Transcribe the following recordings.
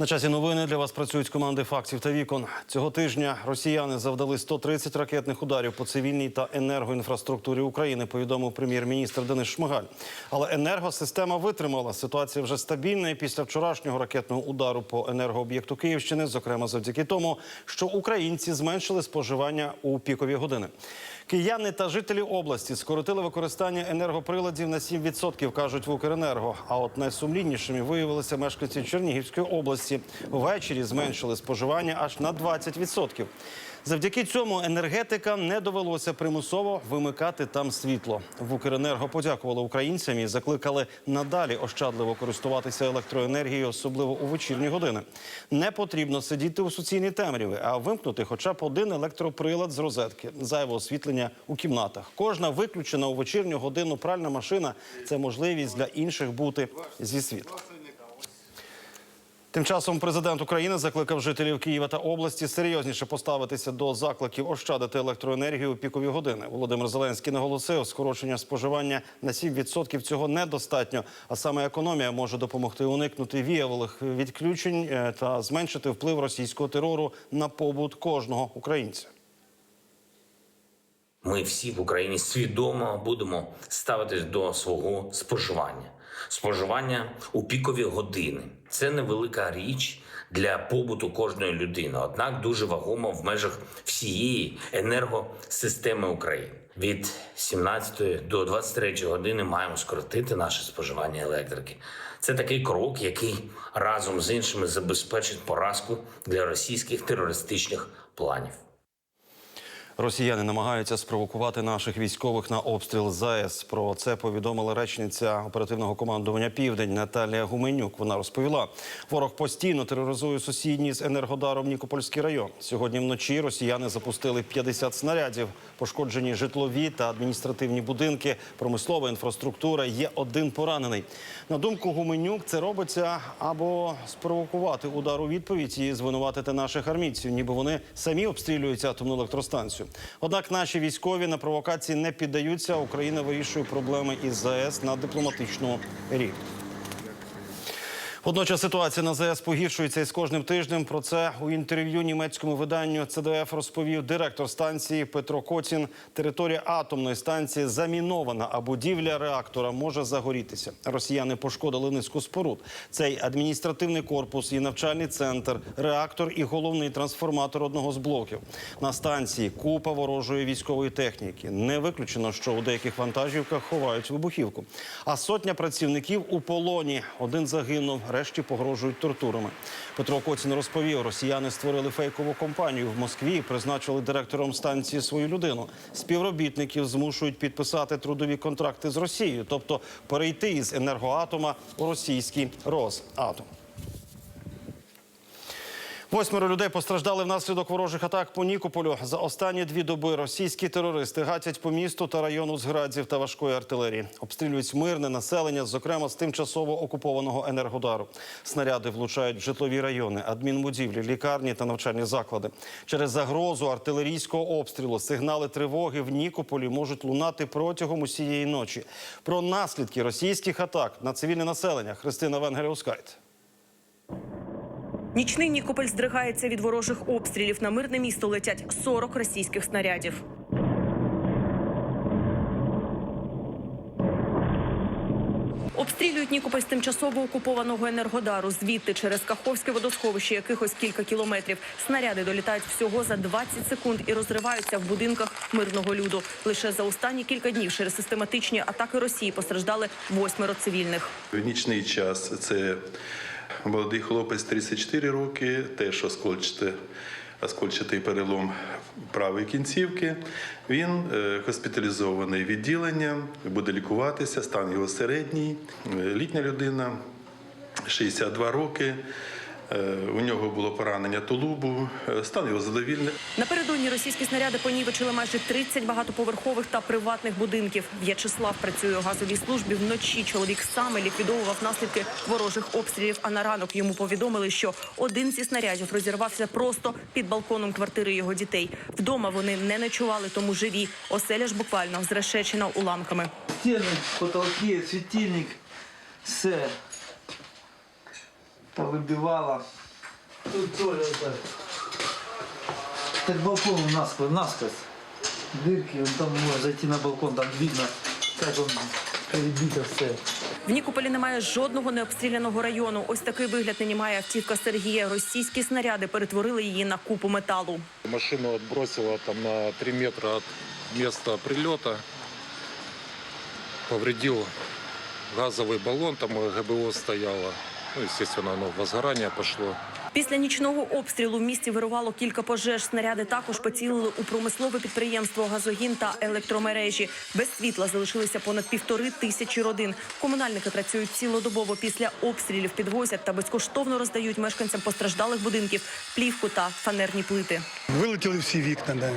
На часі новини для вас працюють команди фактів та вікон. Цього тижня росіяни завдали 130 ракетних ударів по цивільній та енергоінфраструктурі України. Повідомив прем'єр-міністр Денис Шмигаль. Але енергосистема витримала. Ситуація вже стабільна. І після вчорашнього ракетного удару по енергооб'єкту Київщини, зокрема завдяки тому, що українці зменшили споживання у пікові години. Кияни та жителі області скоротили використання енергоприладів на 7%, кажуть в Укренерго. А от найсумліннішими виявилися мешканці Чернігівської області. Ввечері зменшили споживання аж на 20%. Завдяки цьому енергетикам не довелося примусово вимикати там світло. В Укренерго подякували українцям і закликали надалі ощадливо користуватися електроенергією, особливо у вечірні години. Не потрібно сидіти у суцільній темряві, а вимкнути хоча б один електроприлад з розетки, зайве освітлення у кімнатах. Кожна виключена у вечірню годину пральна машина це можливість для інших бути зі світла. Тим часом президент України закликав жителів Києва та області серйозніше поставитися до закликів ощадити електроенергію у пікові години. Володимир Зеленський наголосив, скорочення споживання на 7% цього недостатньо. А саме економія може допомогти уникнути віявих відключень е, та зменшити вплив російського терору на побут кожного українця. Ми всі в Україні свідомо будемо ставитись до свого споживання. Споживання у пікові години це невелика річ для побуту кожної людини, однак дуже вагомо в межах всієї енергосистеми України. Від 17 до 23 години маємо скоротити наше споживання електрики. Це такий крок, який разом з іншими забезпечить поразку для російських терористичних планів. Росіяни намагаються спровокувати наших військових на обстріл ЗАЕС. Про це повідомила речниця оперативного командування Південь Наталія Гуменюк. Вона розповіла, ворог постійно тероризує сусідній з енергодаром Нікопольський район. Сьогодні вночі росіяни запустили 50 снарядів. Пошкоджені житлові та адміністративні будинки, промислова інфраструктура. Є один поранений. На думку Гуменюк, це робиться або спровокувати удар у відповідь і звинуватити наших армійців, ніби вони самі обстрілюють атомну електростанцію. Однак наші військові на провокації не піддаються. Україна вирішує проблеми із ЗАЕС на дипломатичному рівні. Водночас ситуація на ЗАЕС погіршується із кожним тижнем. Про це у інтерв'ю німецькому виданню ЦДФ розповів директор станції Петро Коцін. Територія атомної станції замінована, а будівля реактора може загорітися. Росіяни пошкодили низку споруд. Цей адміністративний корпус і навчальний центр, реактор і головний трансформатор одного з блоків. На станції купа ворожої військової техніки. Не виключено, що у деяких вантажівках ховають вибухівку. А сотня працівників у полоні. Один загинув, решті погрожують тортурами. Петро Коцін розповів, росіяни створили фейкову компанію в Москві призначили директором станції свою людину. Співробітників змушують підписати трудові контракти з Росією, тобто перейти із енергоатома у російський Росатом. Восьмеро людей постраждали внаслідок ворожих атак по Нікополю. За останні дві доби російські терористи гатять по місту та району згрadzів та важкої артилерії. Обстрілюють мирне населення, зокрема з тимчасово окупованого енергодару. Снаряди влучають в житлові райони, адмінбудівлі, лікарні та навчальні заклади. Через загрозу артилерійського обстрілу сигнали тривоги в Нікополі можуть лунати протягом усієї ночі. Про наслідки російських атак на цивільне населення Христина Венгеріускайте. Нічний Нікополь здригається від ворожих обстрілів. На мирне місто летять 40 російських снарядів. Обстрілюють Нікополь з тимчасово окупованого енергодару. Звідти через Каховське водосховище якихось кілька кілометрів. Снаряди долітають всього за 20 секунд і розриваються в будинках мирного люду. Лише за останні кілька днів через систематичні атаки Росії постраждали восьмеро цивільних. Нічний час це молодий хлопець 34 роки, теж оскольчите, оскольчатий перелом правої кінцівки. Він е, госпіталізований відділенням, буде лікуватися, стан його середній. Е, Літня людина, 62 роки. Е, У нього було поранення тулубу, е, стан його задовільний. Напередодні російські снаряди понівечили майже 30 багатоповерхових та приватних будинків. В'ячеслав працює у газовій службі. Вночі чоловік саме ліквідовував наслідки ворожих обстрілів. А на ранок йому повідомили, що один зі снарядів розірвався просто під балконом квартири його дітей. Вдома вони не ночували, тому живі. Оселя ж буквально зрешечена уламками. Стены, потолки, светильник, все повыбивало. Тут тоже так. Так балкон насквозь, насквозь. Дырки, вон там можно зайти на балкон, там видно, как он перебито все. В Нікополі немає жодного необстріляного району. Ось такий вигляд нині має автівка Сергія. Російські снаряди перетворили її на купу металу. Машину отбросило там на 3 метра от места прилета. Повредил газовый баллон, там ГБО стояло. Ну, естественно, оно в возгорание пошло. Після нічного обстрілу в місті вирувало кілька пожеж. Снаряди також поцілили у промислове підприємство, газогін та електромережі. Без світла залишилися понад півтори тисячі родин. Комунальники працюють цілодобово після обстрілів, підвозять та безкоштовно роздають мешканцям постраждалих будинків плівку та фанерні плити. Вилетіли всі вікна да,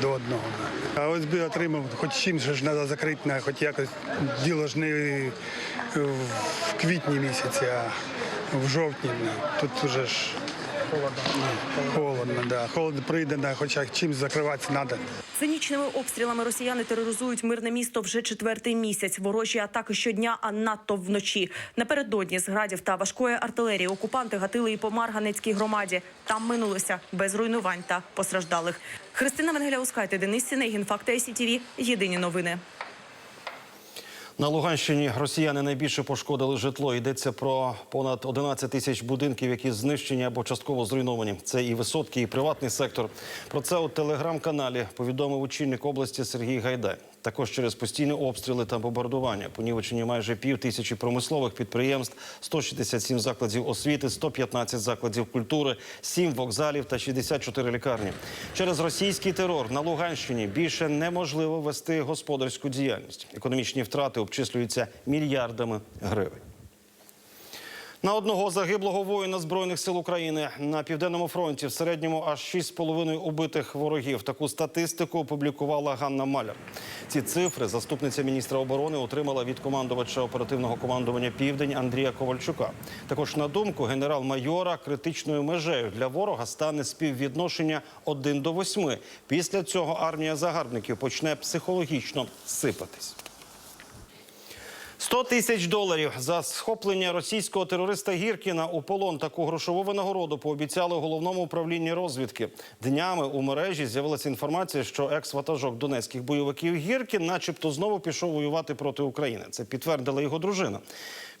до одного. А ОСБ отримав, хоч чимось ж треба закрити, на- хоч якось діло ж не в квітні місяці, а в жовтні. Тут вже ж холодно. Холодно, да. Холод прийде, да, хоча чимось закриватися треба. Цинічними обстрілами росіяни тероризують мирне місто вже четвертий місяць. Ворожі атаки щодня, а надто вночі. Напередодні з градів та важкої артилерії окупанти гатили і по Марганецькій громаді. Там минулося без руйнувань та постраждалих. Христина Венгеля-Ускайте, Денис Сінегін, Факти СІТВ. Єдині новини. На Луганщині росіяни найбільше пошкодили житло. Йдеться про понад 11 тисяч будинків, які знищені або частково зруйновані. Це і висотки, і приватний сектор. Про це у телеграм-каналі повідомив очільник області Сергій Гайдай. Також через постійні обстріли та бомбардування понівечені майже пів тисячі промислових підприємств, 167 закладів освіти, 115 закладів культури, 7 вокзалів та 64 лікарні. Через російський терор на Луганщині більше неможливо вести господарську діяльність. Економічні втрати обчислюються мільярдами гривень. На одного загиблого воїна збройних сил України на південному фронті в середньому аж 6,5 убитих ворогів. Таку статистику опублікувала Ганна Маляр. Ці цифри заступниця міністра оборони отримала від командувача оперативного командування Південь Андрія Ковальчука. Також на думку генерал-майора критичною межею для ворога стане співвідношення 1 до 8. Після цього армія загарбників почне психологічно сипатись. 100 тисяч доларів за схоплення російського терориста Гіркіна у полон таку грошову винагороду пообіцяли головному управлінні розвідки. Днями у мережі з'явилася інформація, що екс-ватажок донецьких бойовиків Гіркін, начебто, знову пішов воювати проти України. Це підтвердила його дружина.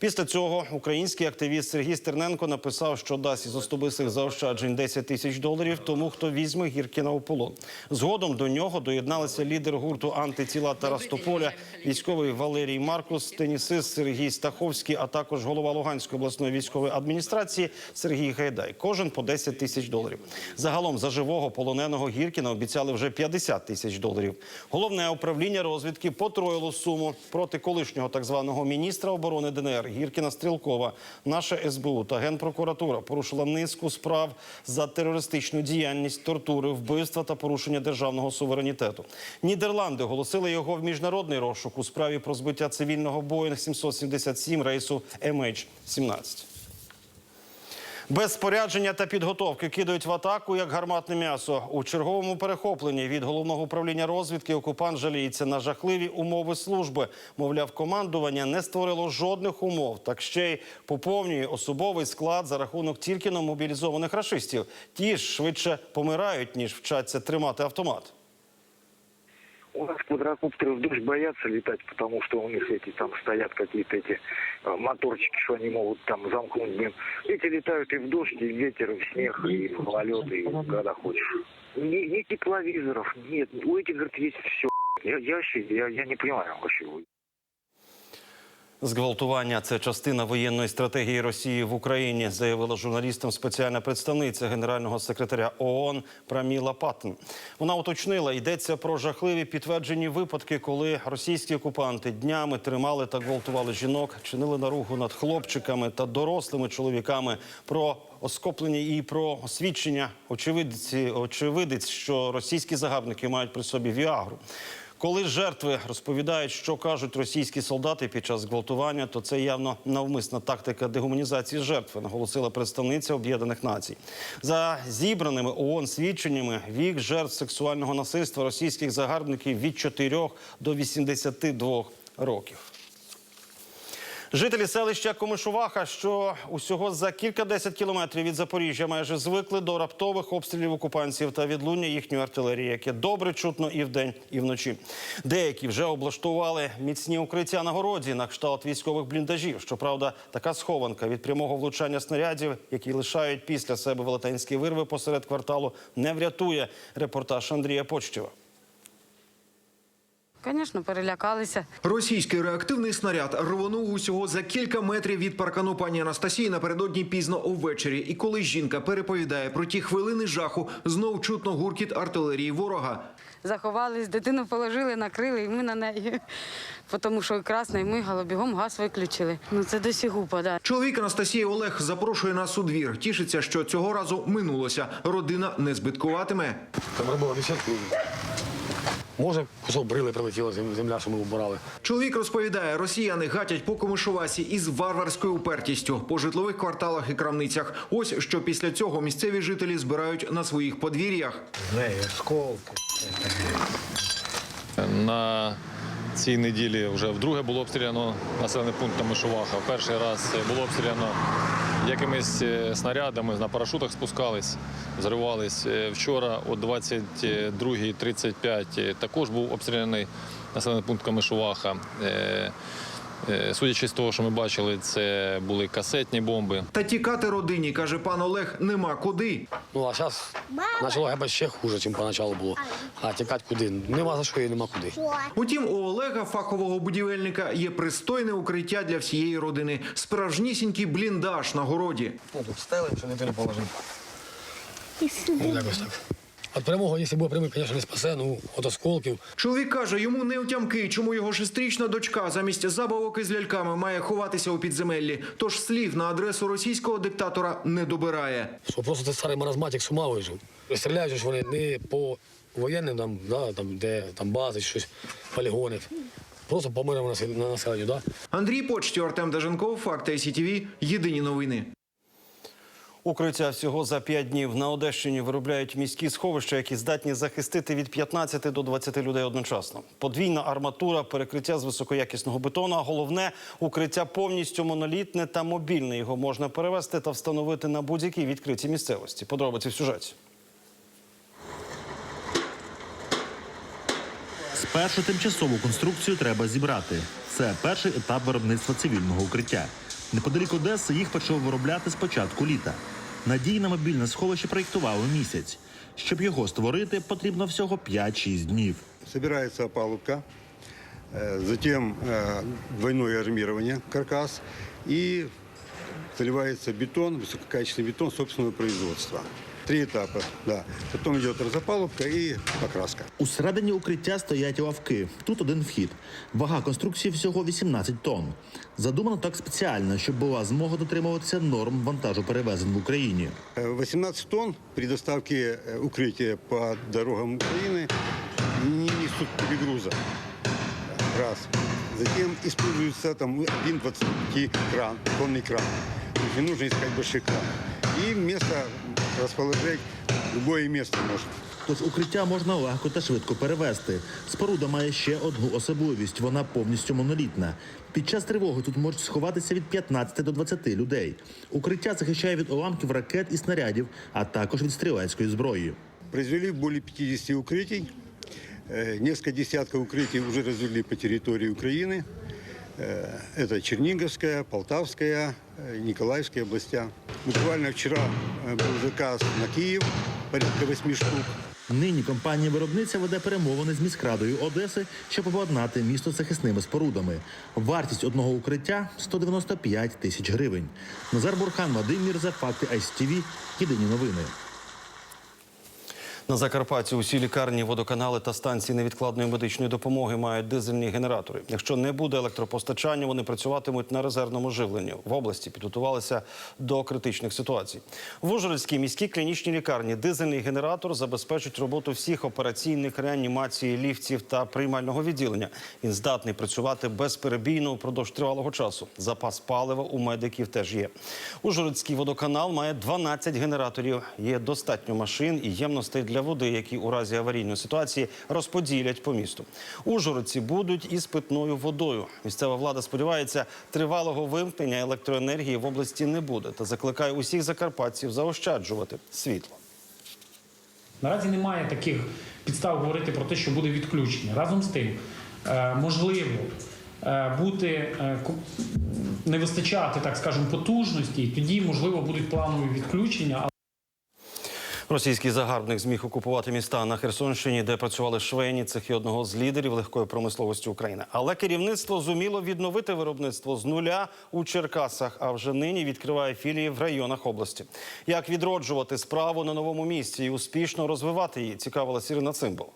Після цього український активіст Сергій Стерненко написав, що дасть із особистих заощаджень 10 тисяч доларів тому, хто візьме Гіркіна у полон. Згодом до нього доєдналися лідер гурту антитіла Тарас Тополя, військовий Валерій Маркус, тенісист Сергій Стаховський, а також голова Луганської обласної військової адміністрації Сергій Гайдай. Кожен по 10 тисяч доларів. Загалом за живого полоненого Гіркіна обіцяли вже 50 тисяч доларів. Головне управління розвідки потроїло суму проти колишнього так званого міністра оборони ДНР Гіркіна Стрілкова. Наша СБУ та генпрокуратура порушила низку справ за терористичну діяльність, тортури, вбивства та порушення державного суверенітету. Нідерланди оголосили його в міжнародний розшук у справі про збиття цивільного Боїнг 777 рейсу MH17. Без спорядження та підготовки кидають в атаку як гарматне м'ясо. У черговому перехопленні від головного управління розвідки окупант жаліється на жахливі умови служби. Мовляв, командування не створило жодних умов, так ще й поповнює особовий склад за рахунок тільки на мобілізованих рашистів. Ті ж швидше помирають ніж вчаться тримати автомат. У нас квадрокоптеры в дождь боятся летать, потому что у них эти там стоят какие-то эти э, моторчики, что они могут там замкнуть. Блин. Эти летают и в дождь, и в ветер, и в снег, и в гололед, и когда хочешь. Ни, ни тепловизоров, нет. У этих, говорит, есть все. Я, я, вообще, я, я не понимаю вообще. Зґвалтування це частина воєнної стратегії Росії в Україні, заявила журналістам спеціальна представниця генерального секретаря ООН Праміла Паттен. Вона уточнила, йдеться про жахливі підтверджені випадки, коли російські окупанти днями тримали та гвалтували жінок, чинили наругу над хлопчиками та дорослими чоловіками. Про оскоплення і про освідчення очевидці, очевидець, що російські загарбники мають при собі віагру. Коли жертви розповідають, що кажуть російські солдати під час зґвалтування, то це явно навмисна тактика дегуманізації жертви, наголосила представниця Об'єднаних Націй. За зібраними ООН свідченнями, вік жертв сексуального насильства російських загарбників від 4 до 82 років. Жителі селища Комишуваха, що усього за кілька десят кілометрів від Запоріжжя, майже звикли до раптових обстрілів окупантів та відлуння їхньої артилерії, яке добре чутно і вдень, і вночі. Деякі вже облаштували міцні укриття на городі на кшталт військових бліндажів. Щоправда, така схованка від прямого влучання снарядів, які лишають після себе велетенські вирви посеред кварталу, не врятує. Репортаж Андрія Почтєва. Звісно, перелякалися. Російський реактивний снаряд рвонув усього за кілька метрів від паркану пані Анастасії напередодні пізно увечері. І коли жінка переповідає про ті хвилини жаху, знов чутно гуркіт артилерії ворога. Заховались, дитину положили, накрили, і ми на неї. Тому що красний мигало, бігом газ виключили. Ну це досі гупа, да. Чоловік Анастасії Олег запрошує нас у двір. Тішиться, що цього разу минулося. Родина не збиткуватиме. Там робила десятку. Може, кусок брили прилетіло, земля, що ми вбирали. Чоловік розповідає, росіяни гатять по комишувасі із варварською упертістю по житлових кварталах і крамницях. Ось що після цього місцеві жителі збирають на своїх подвір'ях. Осколки. На цій неділі вже вдруге було обстріляно населений пункт Мишуваха. Перший раз було обстріляно якимись е, снарядами, на парашутах спускались, зривались. Е, Вчора о 22.35 також був обстріляний населений пункт Камишуваха. Е, Судячи з того, що ми бачили, це були касетні бомби. Та тікати родині, каже пан Олег, нема куди. Ну, а зараз почало гепати ще хуже, ніж поначалу було. А тікати куди? Нема за що і нема куди. Утім, у Олега, фахового будівельника, є пристойне укриття для всієї родини. Справжнісінький бліндаж на городі. Ну, тут стелим, що дитину положимо. Ну, якось так. От прямого, якщо буде прямий, звісно, не спасе, ну, от осколків. Чоловік каже, йому не втямки, чому його шестирічна дочка замість забавок із ляльками має ховатися у підземеллі. Тож слів на адресу російського диктатора не добирає. Що просто це старий маразматик з ума вийшов. Стріляють ж вони не по воєнним, там, да, там, де там бази, щось, полігони. Просто по мирному на населенню, да? Андрій Почтів, Артем Даженков, Факти СІТВ, Єдині новини. Укриття всього за п'ять днів на Одещині виробляють міські сховища, які здатні захистити від 15 до 20 людей одночасно. Подвійна арматура, перекриття з високоякісного бетону. А головне укриття повністю монолітне та мобільне. Його можна перевести та встановити на будь-якій відкритій місцевості. Подробиці в сюжеті. Спершу тимчасову конструкцію треба зібрати. Це перший етап виробництва цивільного укриття. Неподалік Одеси їх почав виробляти з початку літа. Надійне мобільне сховище проєктували місяць. Щоб його створити, потрібно всього 5-6 днів. Собирается опалубка, э, затем э, двойное армирование, каркас и заливается бетон, высококачественный бетон собственного производства. Три этапа, да. Потом идет разопалубка и покраска. Усередині укриття стоять лавки. Тут один вхід. Вага конструкції всього 18 тонн. Задумано так спеціально, щоб була змога дотримуватися норм вантажу перевезень в Україні. Э, 18 тонн при доставке э, укрытия по дорогам Украины не несут перегруза. Раз. Затем используется там один 25 кран, тонный кран. То есть не нужно искать больших кран. И место расположить любое место можно. Тож укриття можна легко та швидко перевезти. Споруда має ще одну особливість: вона повністю монолітна. Під час тривоги тут можуть сховатися від 15 до 20 людей. Укриття захищає від уламків ракет і снарядів, а також від стрілецької зброї. Произвели более 50 укрытий. Э, Несколько десятков укрытий уже развели по территории Украины. Э, Это Черниговская, Полтавская, э, Николаевская областя. Буквально вчера э, был заказ на Киев, порядка 8 штук. Нині компанія-виробниця веде перемовини з міськрадою Одеси, щоб обладнати місто захисними спорудами. Вартість одного укриття 195 тисяч гривень. Назар Бурхан, Вадим Мірза, факти ICTV, Єдині новини. На Закарпатті усі лікарні, водоканали та станції невідкладної медичної допомоги мають дизельні генератори. Якщо не буде електропостачання, вони працюватимуть на резервному живленні. В області підготувалися до критичних ситуацій. В Ужгородській міській клінічній лікарні дизельний генератор забезпечить роботу всіх операційних реанімації, ліфтів та приймального відділення. Він здатний працювати безперебійно упродовж тривалого часу. Запас палива у медиків теж є. Ужгородський водоканал має 12 генераторів. Є достатньо машин і ємностей для для води, які у разі аварійної ситуації розподілять по місту. Ужгородці будуть із питною водою. Місцева влада сподівається, тривалого вимкнення електроенергії в області не буде та закликає усіх закарпатців заощаджувати світло. Наразі немає таких підстав говорити про те, що буде відключення. Разом з тим, е, можливо е, бути е, не вистачати, так скажемо, потужності, і тоді можливо будуть планові відключення. Російський загарбник зміг окупувати міста на Херсонщині, де працювали швейні цехи одного з лідерів легкої промисловості України. Але керівництво зуміло відновити виробництво з нуля у Черкасах, а вже нині відкриває філії в районах області. Як відроджувати справу на новому місці і успішно розвивати її, цікавилась Ірина Цимбал.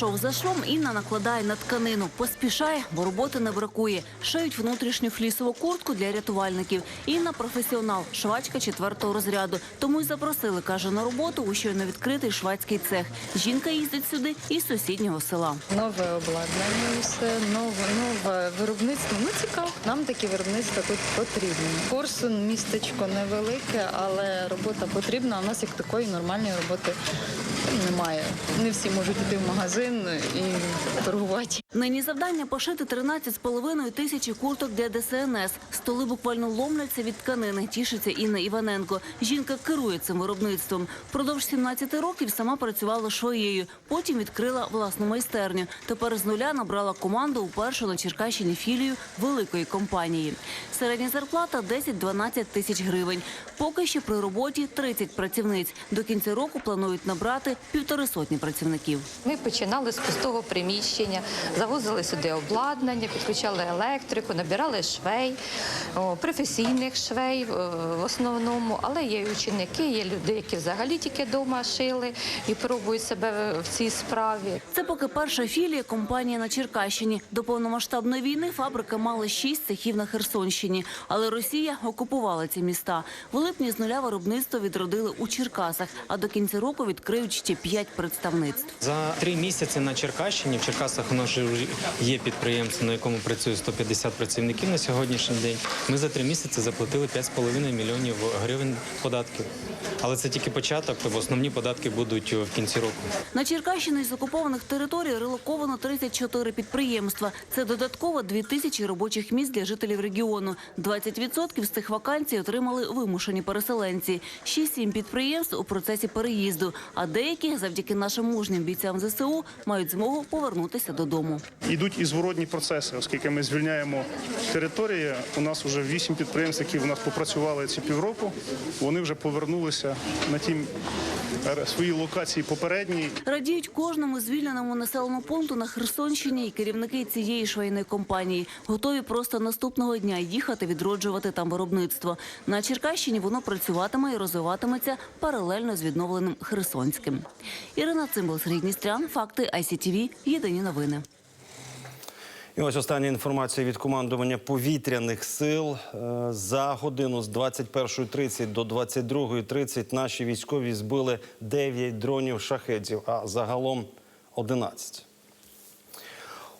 Шов за швом Інна накладає на тканину. Поспішає, бо роботи не бракує. Шиють внутрішню флісову куртку для рятувальників. Інна професіонал, швачка четвертого розряду. Тому й запросили, каже, на роботу у щойно відкритий швадський цех. Жінка їздить сюди із сусіднього села. Нове обладнання, все нове, нове виробництво. Ну цікаво. Нам такі виробництва тут потрібні. Корсун містечко невелике, але робота потрібна. У нас як такої нормальної роботи немає. Не всі можуть йти в магазин і торгувати. Нині завдання пошити 13,5 тисячі курток для ДСНС. Столи буквально ломляться від тканини. Тішиться Інна Іваненко. Жінка керує цим виробництвом. Впродовж 17 років сама працювала швоєю. Потім відкрила власну майстерню. Тепер з нуля набрала команду у першу на Черкащині філію великої компанії. Середня зарплата 10-12 тисяч гривень. Поки що при роботі 30 працівниць. До кінця року планують набрати півтори сотні працівників. Ми починали з пустого приміщення, завозили сюди обладнання, підключали електрику, набирали швей, професійних швей е, в основному, але є ученики, є люди, які взагалі тільки вдома шили і пробують себе в цій справі. Це поки перша філія компанії на Черкащині. До повномасштабної війни фабрика мала шість цехів на Херсонщині, але Росія окупувала ці міста. В липні з нуля виробництво відродили у Черкасах, а до кінця року відкриють ще п'ять представництв. За три місяці на Черкащині в Черкасах у нас є підприємство, на якому працює 150 працівників на сьогоднішній день. Ми за три місяці заплатили 5,5 мільйонів гривень податків. Але це тільки початок, тобто основні податки будуть в кінці року. На Черкащині з окупованих територій релоковано 34 підприємства. Це додатково 2 тисячі робочих місць для жителів регіону. 20% з цих вакансій отримали вимушені переселенці. 6-7 підприємств у процесі переїзду, а деякі, завдяки нашим мужнім бійцям ЗСУ, мають змогу повернутися додому. Йдуть і зворотні процеси, оскільки ми звільняємо території. У нас вже вісім підприємств, які в нас попрацювали ці півроку. Вони вже повернулися на ті е, свої локації попередні. Радіють кожному звільненому населеному пункту на Херсонщині і керівники цієї швейної компанії. Готові просто наступного дня їхати відроджувати там виробництво. На Черкащині воно працюватиме і розвиватиметься паралельно з відновленим Херсонським. Ірина Цимбал, Сергій Дністрян, факти ICTV, Єдині новини. І ось остання інформація від командування повітряних сил. Е, За годину з 21.30 до 22.30 наші військові збили 9 дронів шахедів, а загалом 11.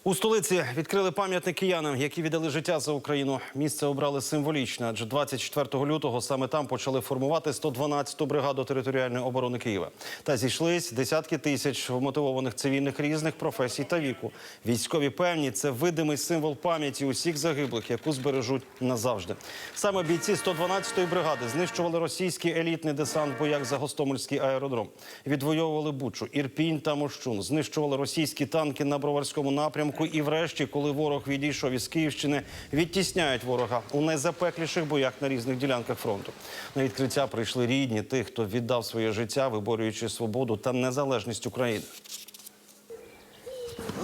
У столиці відкрили пам'ятник киянам, які віддали життя за Україну. Місце обрали символічне, адже 24 лютого саме там почали формувати 112-ту бригаду територіальної оборони Києва. Та зійшлись десятки тисяч вмотивованих цивільних різних професій та віку. Військові певні це видимий символ пам'яті усіх загиблих, яку збережуть назавжди. Саме бійці 112-ї бригади знищували російський елітний десант в боях за Гостомельський аеродром, відвоювали Бучу, Ірпінь та Мощун, знищували російські танки на Броварському напрямку. І, врешті, коли ворог відійшов із Київщини, відтісняють ворога у найзапекліших боях на різних ділянках фронту. На відкриття прийшли рідні тих, хто віддав своє життя, виборюючи свободу та незалежність України.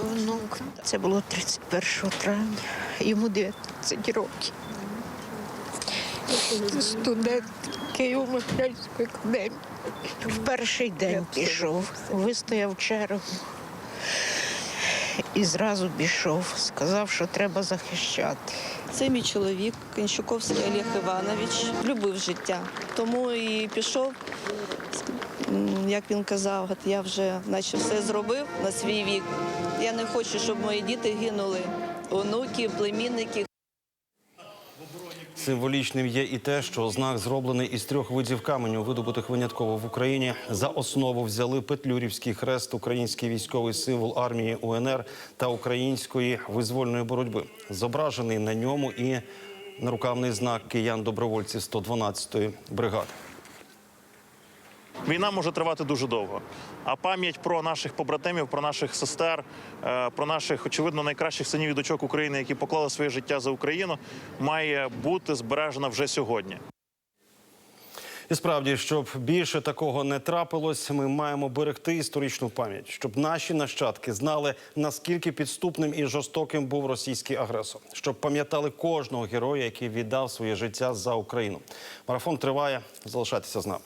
Внук, це було 31 травня, йому 19 років. Студент Києво-Могилянської академії. В перший день пішов, вистояв чергу і зразу пішов. Сказав, що треба захищати. Це мій чоловік, Кінчуковський Олег Іванович, любив життя. Тому і пішов, як він казав, я вже наче все зробив на свій вік. Я не хочу, щоб мої діти гинули, онуки, племінники. Символічним є і те, що знак зроблений із трьох видів каменю, видобутих винятково в Україні. За основу взяли Петлюрівський хрест, український військовий символ армії УНР та української визвольної боротьби. Зображений на ньому і нарукавний знак киян-добровольців 112-ї бригади. Війна може тривати дуже довго. А пам'ять про наших побратимів, про наших сестер, е, про наших, очевидно, найкращих синів і дочок України, які поклали своє життя за Україну, має бути збережена вже сьогодні. І справді, щоб більше такого не трапилось, ми маємо берегти історичну пам'ять, щоб наші нащадки знали наскільки підступним і жорстоким був російський агресор, щоб пам'ятали кожного героя, який віддав своє життя за Україну. Марафон триває. Залишайтеся з нами.